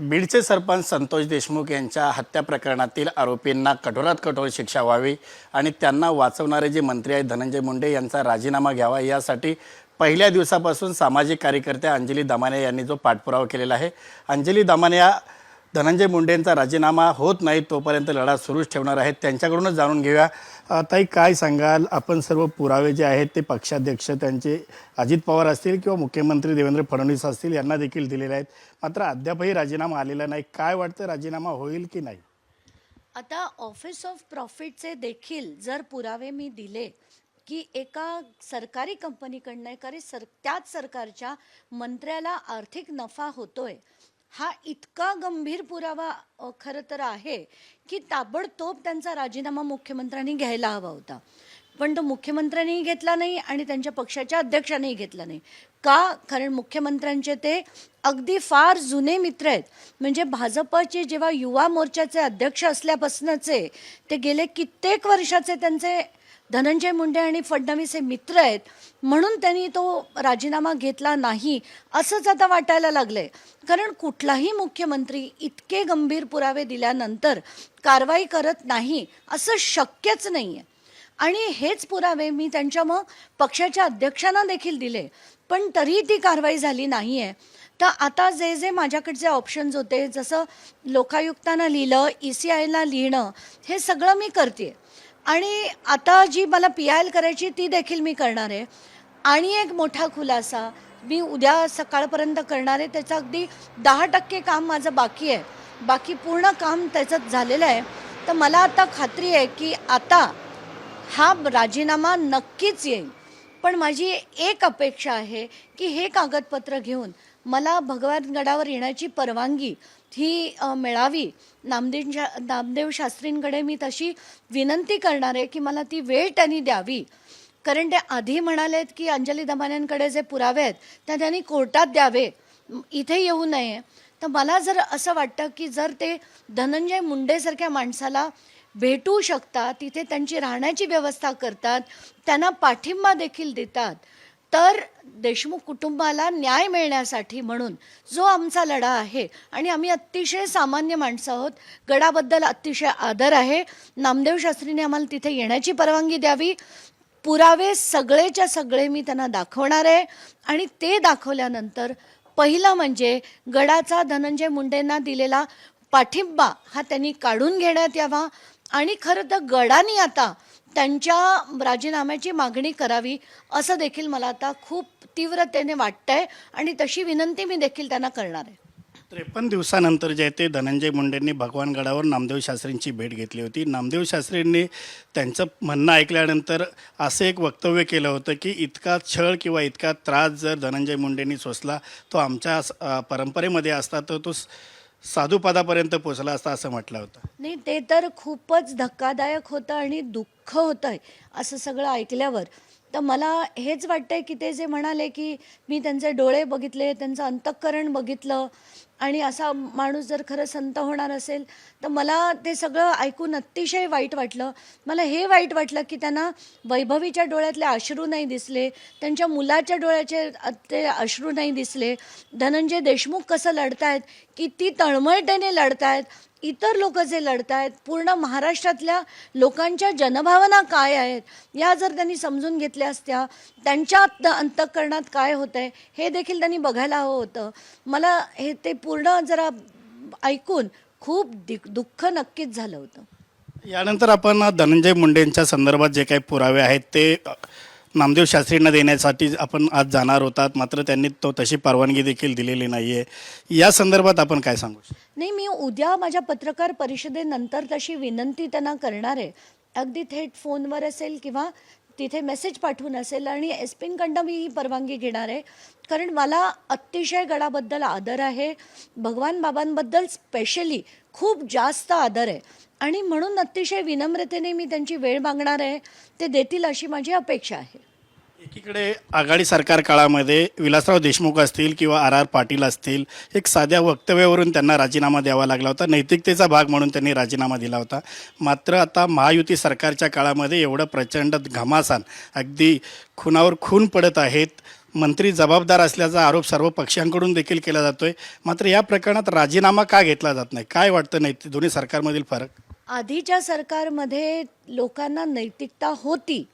बीडचे सरपंच संतोष देशमुख यांच्या हत्या प्रकरणातील आरोपींना कठोरात कठोर शिक्षा व्हावी आणि त्यांना वाचवणारे जे मंत्री आहेत धनंजय मुंडे यांचा राजीनामा घ्यावा यासाठी पहिल्या दिवसापासून सामाजिक कार्यकर्त्या अंजली दमाने यांनी जो पाठपुरावा केलेला आहे. अंजली दमाने या धनंजय मुंडेंचा राजीनामा होत नाही तोपर्यंत लढा सुरूच ठेवणार आहेत. त्यांच्याकडूनच जाणून घेऊया. ताई काय सांगाल? आपण सर्व पुरावे जे आहेत ते पक्षाध्यक्ष त्यांचे अजित पवार असतील किंवा मुख्यमंत्री देवेंद्र फडणवीस असतील यांना देखील दिलेले आहेत. मात्र अद्यापही राजीनामा आलेला नाही. काय वाटतं राजीनामा होईल की नाही? आता ऑफिस ऑफ प्रॉफिटचे देखील जर पुरावे मी दिले की एका सरकारी कंपनीकडनं एका सर त्याच सरकारच्या मंत्र्याला आर्थिक नफा होतोय हा इतका गंभीर पुरावा खरं तर आहे की ताबडतोब त्यांचा राजीनामा मुख्यमंत्र्यांनी घ्यायला हवा होता. पण तो मुख्यमंत्र्यांनीही घेतला नाही आणि त्यांच्या पक्षाच्या अध्यक्षांनीही घेतला नाही. का? कारण मुख्यमंत्र्यांचे ते अगदी फार जुने मित्र आहेत. म्हणजे भाजपचे जेव्हा युवा मोर्चाचे अध्यक्ष असल्यापासूनचे ते गेले कित्येक वर्षाचे त्यांचे धनंजय मुंडे आणि फडणवीस हे मित्र आहेत. म्हणून त्यांनी तो राजीनामा घेतला नाही असंच आता वाटायला लागलंय. कारण कुठलाही मुख्यमंत्री इतके गंभीर पुरावे दिल्यानंतर कारवाई करत नाही असं शक्यच नाही आहे आणि हेच पुरावे मी त्यांच्या मग पक्षाच्या अध्यक्षांना देखील दिले. पण तरीही ती कारवाई झाली नाही आहे तर आता जे जे माझ्याकडचे ऑप्शन्स होते जसं लोकायुक्तांना लिहिलं ई सी आयला लिहिणं हे सगळं मी करते आणि आता जी मला पी आय एल करायची ती देखील मी करणार आहे. आणि एक मोठा खुलासा मी उद्या सकाळपर्यंत करणार आहे. त्याचं अगदी दहा टक्के काम माझं बाकी आहे. बाकी पूर्ण काम त्याचं झालेलं आहे. तर मला आता खात्री आहे की आता हा राजीनामा नक्कीच येईल. पण माझी एक अपेक्षा आहे की हे कागदपत्र घेऊन मला भगवानगडावर येण्याची परवानगी ही मिळावी. नामदेव शा नामदेव शास्त्रींकडे मी तशी विनंती करणार आहे की मला ती वेळ त्यांनी द्यावी. कारण ते आधी म्हणालेत की अंजली दमान्यांकडे जे पुरावे आहेत त्या त्यांनी कोर्टात द्यावे. इथे येऊ नये. तर मला जर असं वाटतं की जर ते धनंजय मुंडेसारख्या माणसाला भेटू शकतात तिथे त्यांची राहण्याची व्यवस्था करतात त्यांना पाठिंबा देखील देतात तर देशमुख कुटुंबाला न्याय मिळण्यासाठी म्हणून जो आमचा लढा आहे आणि आम्ही अतिशय सामान्य माणसं आहोत गडाबद्दल अतिशय आदर आहे. नामदेव शास्त्रीने आम्हाला तिथे येण्याची परवानगी द्यावी. पुरावे सगळेच्या सगळे मी त्यांना दाखवणार आहे. आणि ते दाखवल्यानंतर पहिलं म्हणजे गडाचा धनंजय मुंडेंना दिलेला पाठिंबा हा त्यांनी काढून घेण्यात यावा. आणि खरं तर गडाने आता त्यांच्या राजीनाम्याची मागणी करावी असं देखील मला आता खूप तीव्रतेने वाटतंय आणि तशी विनंती मी देखील त्यांना करणार आहे. त्रेपन्न दिवसानंतर जे आहे ते धनंजय मुंडेंनी भगवानगडावर नामदेव शास्त्रींची भेट घेतली होती. नामदेव शास्त्रींनी त्यांचं म्हणणं ऐकल्यानंतर असं एक वक्तव्य केलं होतं की इतका छळ किंवा इतका त्रास जर धनंजय मुंडेंनी सोसला तो आमच्या परंपरेमध्ये असता तर तो साधुपदापर्यंत पोचला असता असं म्हटलं होतं. नाही ते तर खूपच धक्कादायक होतं आणि दुःख होतं आहे असं सगळं ऐकल्यावर. तर मला हेच वाटतंय की ते जे म्हणाले की मी त्यांचे डोळे बघितले त्यांचं अंतःकरण बघितलं आणि असा माणूस जर खरं संत होणार असेल तर मला ते सगळं ऐकून अतिशय वाईट वाटलं. मला हे वाईट वाटलं की त्यांना वैभवीच्या डोळ्यातले अश्रू नाही दिसले त्यांच्या मुलाच्या डोळ्याचे ते अश्रू नाही दिसले. धनंजय देशमुख कसं लढतायत किती तळमळतेने लढतायत इतर लोक जे लढत आहेत पूर्ण महाराष्ट्रातल्या लोकांच्या जनभावना काय आहेत या जर त्यांनी समजून घेतल्या असत्या त्यांच्या अंत अंतःकरणात काय होतंय हे देखील त्यांनी बघायला हवं होतं. मला हे ते पूर्ण जरा ऐकून खूप दिक दुःख नक्कीच झालं होतं. यानंतर आपण धनंजय मुंडेंच्या संदर्भात जे काही पुरावे आहेत ते नामदेव शास्त्रींना देण्यासाठी आपण आज जाणार होतात. मात्र त्यांनी तो तशी परवानगी देखील दिलेली नाही आहे या संदर्भात आपण काय सांगू शकतो? नाही मी उद्या माझ्या पत्रकार परिषदेनंतर तशी विनंती त्यांना करणार आहे. अगदी थेट फोनवर असेल किंवा तिथे मेसेज पाठवून असेल आणि एस पींकडनं मी ही परवानगी घेणार आहे. कारण मला अतिशय गडाबद्दल आदर आहे. भगवान बाबांबद्दल स्पेशली खूप जास्त आदर आहे. आणि म्हणून अतिशय विनम्रतेने मी त्यांची वेळ मागणार आहे. ते देतील अशी माझी अपेक्षा आहे. एकीकडे आघाडी सरकार काळामध्ये विलासराव देशमुख असतील किंवा आर आर पाटील असतील एक साध्या वक्तव्यावरून त्यांना राजीनामा द्यावा लागला होता. नैतिकतेचा भाग म्हणून त्यांनी राजीनामा दिला होता. मात्र आता महायुती सरकारच्या काळामध्ये एवढं प्रचंड घमासान अगदी खुनावर खून पडत आहेत. मंत्री जबाबदार असल्याचा आरोप सर्व पक्षांकडून देखील केला जातोय. मात्र या प्रकरणात राजीनामा का घेतला जात नाही? काय वाटतं नाही दोन्ही सरकारमधील फरक? आधीच्या सरकारमध्ये लोकांना नैतिकता होती.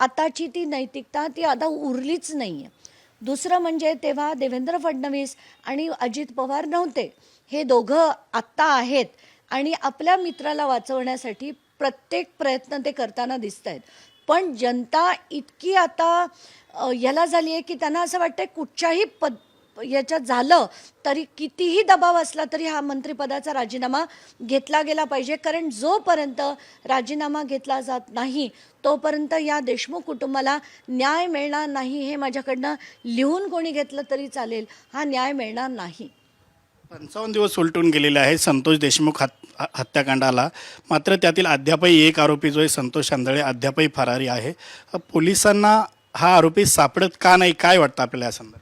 आताची ती नैतिकता ती आता उरलीच नाही आहे दुसरं म्हणजे तेव्हा देवेंद्र फडणवीस आणि अजित पवार नव्हते. हे दोघं आत्ता आहेत आणि आपल्या मित्राला वाचवण्यासाठी प्रत्येक प्रयत्न ते करताना दिसत आहेत पण जनता इतकी आता याला झाली आहे की त्यांना असं वाटतंय कुठच्याही पद याच्यात झालं तरी कितीही दबाव असला तरी हा मंत्रिपदाचा राजीनामा घेतला गेला पाहिजे. कारण जोपर्यंत राजीनामा घेतला जात नाही तोपर्यंत या देशमुख कुटुंबाला न्याय मिळणार नाही हे माझ्याकडनं लिहून कोणी घेतलं तरी चालेल. हा न्याय मिळणार नाही. पंचावन्न दिवस उलटून गेलेले आहे संतोष देशमुख हात हत्याकांडाला. मात्र त्यातील अद्यापही एक आरोपी जो आहे संतोष आंधळे अद्यापही फरारी आहे. पोलिसांना हा आरोपी सापडत का नाही काय वाटतं आपल्याला या संदर्भात?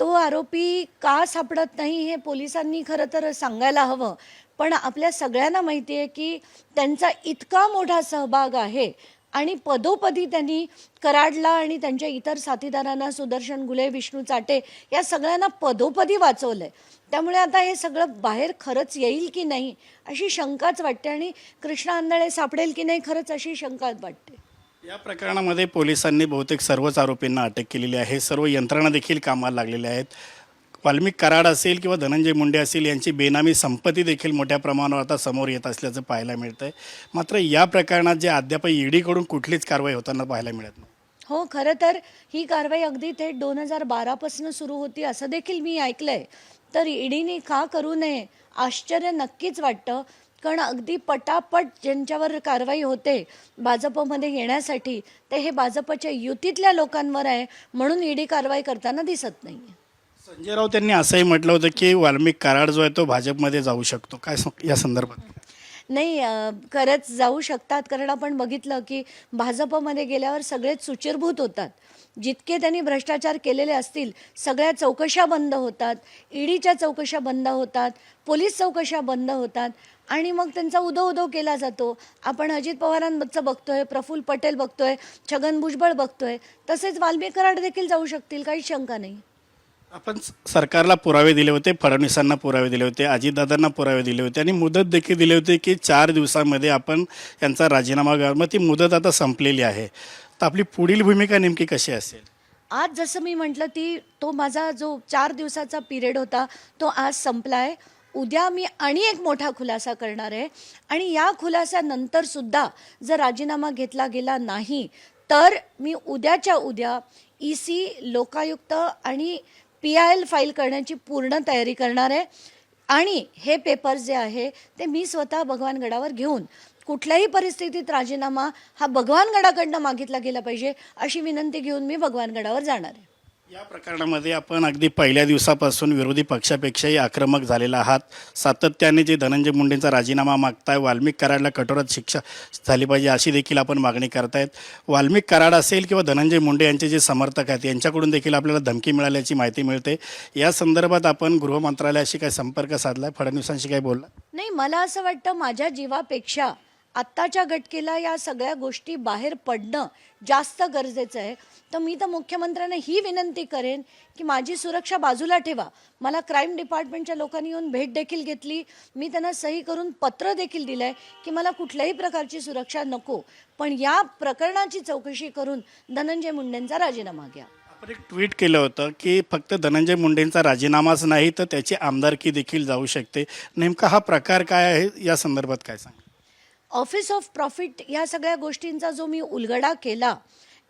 तो आरोपी का सापडत नाही हे पोलिसांनी खरं तर सांगायला हवं. पण आपल्या सगळ्यांना माहिती आहे की त्यांचा इतका मोठा सहभाग आहे आणि पदोपदी त्यांनी कराडला आणि त्यांच्या इतर साथीदारांना सुदर्शन गुले विष्णू चाटे या सगळ्यांना पदोपदी वाचवलंय. त्यामुळे आता हे सगळं बाहेर खरंच येईल की नाही अशी शंकाच वाटते आणि कृष्णा आंधळे सापडेल की नाही खरंच अशी शंकाच वाटते. या प्रकरणामध्ये पोलिसांनी बहुतेक सर्वच आरोपींना अटक केलेली आहे. सर्व यंत्रणा देखील कामाला लागलेल्या आहेत. वाल्मिक कराड असेल किंवा धनंजय मुंडे असेल यांची बेनामी संपत्ती देखील मोठ्या प्रमाणावर आता समोर येत असल्याचं पाहायला मिळतं आहे मात्र या प्रकरणात जे अद्याप ईडीकडून कुठलीच कारवाई होताना पाहायला मिळत नाही. हो खरं तर ही कारवाई अगदी थेट दोन हजार बारापासून सुरू होती असं देखील मी ऐकलंय. तर ईडीने का करू नये आश्चर्य नक्कीच वाटतं. कारण अगदी पटापट ज्यांच्यावर कारवाई होते भाजपमध्ये येण्यासाठी ते हे भाजपच्या युतीतल्या लोकांवर आहे म्हणून ईडी कारवाई करताना दिसत नाही संजय राऊत यांनी असंही म्हटलं होतं की वाल्मिक कराड जो आहे तो भाजपमध्ये जाऊ शकतो. काय या संदर्भात? नाही खरंच जाऊ शकतात कारण आपण बघितलं की भाजपमध्ये गेल्यावर सगळेच सुचिरभूत होतात. जितके त्यांनी भ्रष्टाचार केलेले असतील सगळ्या चौकशा बंद होतात. ईडीच्या चौकशा बंद होतात पोलीस चौकशा बंद होतात आणि मग त्यांचा उदो उदो केला जातो. आपण अजित पवारांचं बघतोय प्रफुल्ल पटेल बघतोय छगन भुजबळ बघतोय. तसेच वाल्मिक कराड देखील जाऊ शकतील काही शंका नाही. आपण सरकारला पुरावे दिले होते फडणवीसांना पुरावे दिले होते अजितदादांना पुरावे दिले होते आणि मुदत देखील दिली होती की चार दिवसामध्ये आपण यांचा राजीनामा घ्यावा. मग ती मुदत आता संपलेली आहे. तर आपली पुढील भूमिका नेमकी कशी असेल? आज जसं मी म्हटलं ती तो माझा जो चार दिवसाचा पिरियड होता तो आज संपला आहे उद्या मी आणि एक मोठा खुलासा करणार आहे. आणि या खुलासानंतरसुद्धा जर राजीनामा घेतला गेला नाही तर मी उद्याच्या उद्या ई सी लोकायुक्त आणि पी आय एल फाईल करण्याची पूर्ण तयारी करणार आहे. आणि हे पेपर्स जे आहे ते मी स्वतः भगवानगडावर घेऊन कुठल्याही परिस्थितीत राजीनामा हा भगवानगडाकडनं मागितला गेला पाहिजे अशी विनंती घेऊन मी भगवानगडावर जाणार आहे. या प्रकरणामध्ये आपण अगदी पहिल्या दिवसापासून विरोधी पक्षापेक्षाही आक्रमक झालेला आहात. सातत्याने जे धनंजय मुंडेंचा राजीनामा मागताय वाल्मिक कराडला कठोरात शिक्षा झाली पाहिजे अशी देखील आपण मागणी करतायत. वाल्मिक कराड असेल किंवा धनंजय मुंडे यांचे जे समर्थक आहेत यांच्याकडून देखील आपल्याला धमकी मिळाल्याची माहिती मिळते. या संदर्भात आपण गृह मंत्रालयाशी काय संपर्क साधलाय. फडणवीसांशी काय बोलला नाही मला असं वाटतं माझ्या जीवापेक्षा आत्ताच्या घटकेला या सगळ्या गोष्टी बाहेर पडणं जास्त गरजेचं आहे. तर मी तर मुख्यमंत्र्यांना ही विनंती करेन की माझी सुरक्षा बाजूला ठेवा. मला क्राईम डिपार्टमेंटच्या लोकांनी येऊन भेट देखील घेतली. मी त्यांना सही करून पत्र देखील दिलं आहे की मला कुठल्याही प्रकारची सुरक्षा नको. पण या प्रकरणाची चौकशी करून धनंजय मुंडेंचा राजीनामा घ्या. आपण एक ट्विट केलं होतं की फक्त धनंजय मुंडेंचा राजीनामाच नाही तर त्याची आमदारकी देखील जाऊ शकते. नेमका हा प्रकार काय आहे? या संदर्भात काय सांग ऑफिस ऑफ प्रॉफिट या सगळ्या गोष्टींचा जो मी उलगडा केला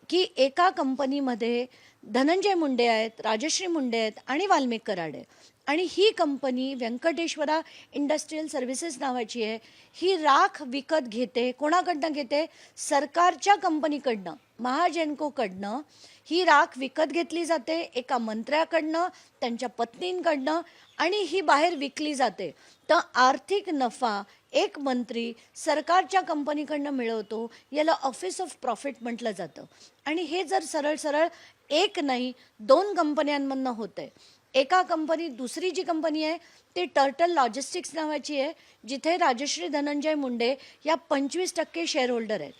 की एका कंपनीमध्ये धनंजय मुंडे आहेत राजश्री मुंडे आहेत आणि वाल्मिक कराडे. आणि ही कंपनी व्यंकटेश्वरा इंडस्ट्रीयल सर्व्हिसेस नावाची आहे. ही राख विकत घेते कोणाकडनं घेते? सरकारच्या कंपनीकडनं महाजेनकोकडनं ही राख विकत घेतली जाते एका मंत्र्याकडनं त्यांच्या पत्नींकडनं आणि ही बाहेर विकली जाते. तर आर्थिक नफा एक मंत्री सरकारच्या कंपनीकडनं मिळवतो याला ऑफिस ऑफ प्रॉफिट म्हटलं जातं. आणि हे जर सरळ सरळ एक नाही दोन कंपन्यांमधनं होतं आहे एका कंपनी दुसरी जी कंपनी आहे ती टर्टल लॉजिस्टिक्स नावाची आहे जिथे राजश्री धनंजय मुंडे या पंचवीस टक्के शेअर होल्डर आहेत.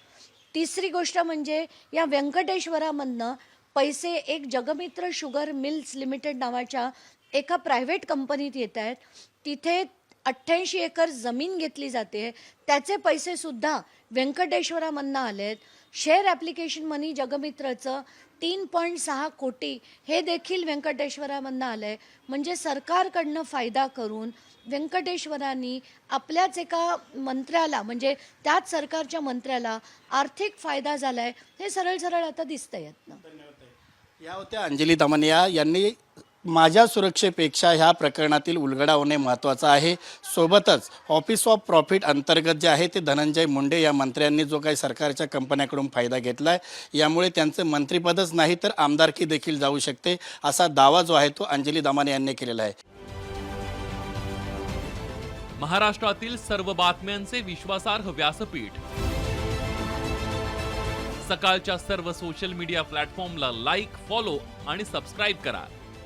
तिसरी गोष्ट म्हणजे या व्यंकटेश्वरामधनं पैसे एक जगमित्र शुगर मिल्स लिमिटेड नावाच्या एका प्रायव्हेट कंपनीत येत आहेत. तिथे अठ्ठ्याऐंशी एकर जमीन घेतली जाते. त्याचे पैसे सुद्धा व्यंकटेश्वरामधनं आले आहेत शेअर ॲप्लिकेशन मनी जगमित्रचं तीन पॉईंट सहा कोटी हे देखील व्यंकटेश्वरामधनं आलं आहे म्हणजे सरकारकडनं फायदा करून व्यंकटेश्वरांनी आपल्याच एका मंत्र्याला म्हणजे त्याच सरकारच्या मंत्र्याला आर्थिक फायदा झाला आहे हे सरळ सरळ आता दिसतंय ना या होत्या अंजली दमनिया. यांनी माझ्या सुरक्षेपेक्षा ह्या प्रकरणातील उलगडा होणे महत्त्वाचं आहे. सोबतच ऑफिस ऑफ प्रॉफिट अंतर्गत जे आहे ते धनंजय मुंडे या मंत्र्यांनी जो काही सरकारच्या कंपन्याकडून फायदा घेतला आहे यामुळे त्यांचं मंत्रिपदच नाही तर आमदारकी देखील जाऊ शकते असा दावा जो आहे तो अंजली दमाने यांनी केलेला आहे. महाराष्ट्रातील सर्व बातम्यांचे विश्वासार्ह व्यासपीठ. सकाळच्या सर्व सोशल मीडिया प्लॅटफॉर्मला लाईक फॉलो आणि सबस्क्राईब करा.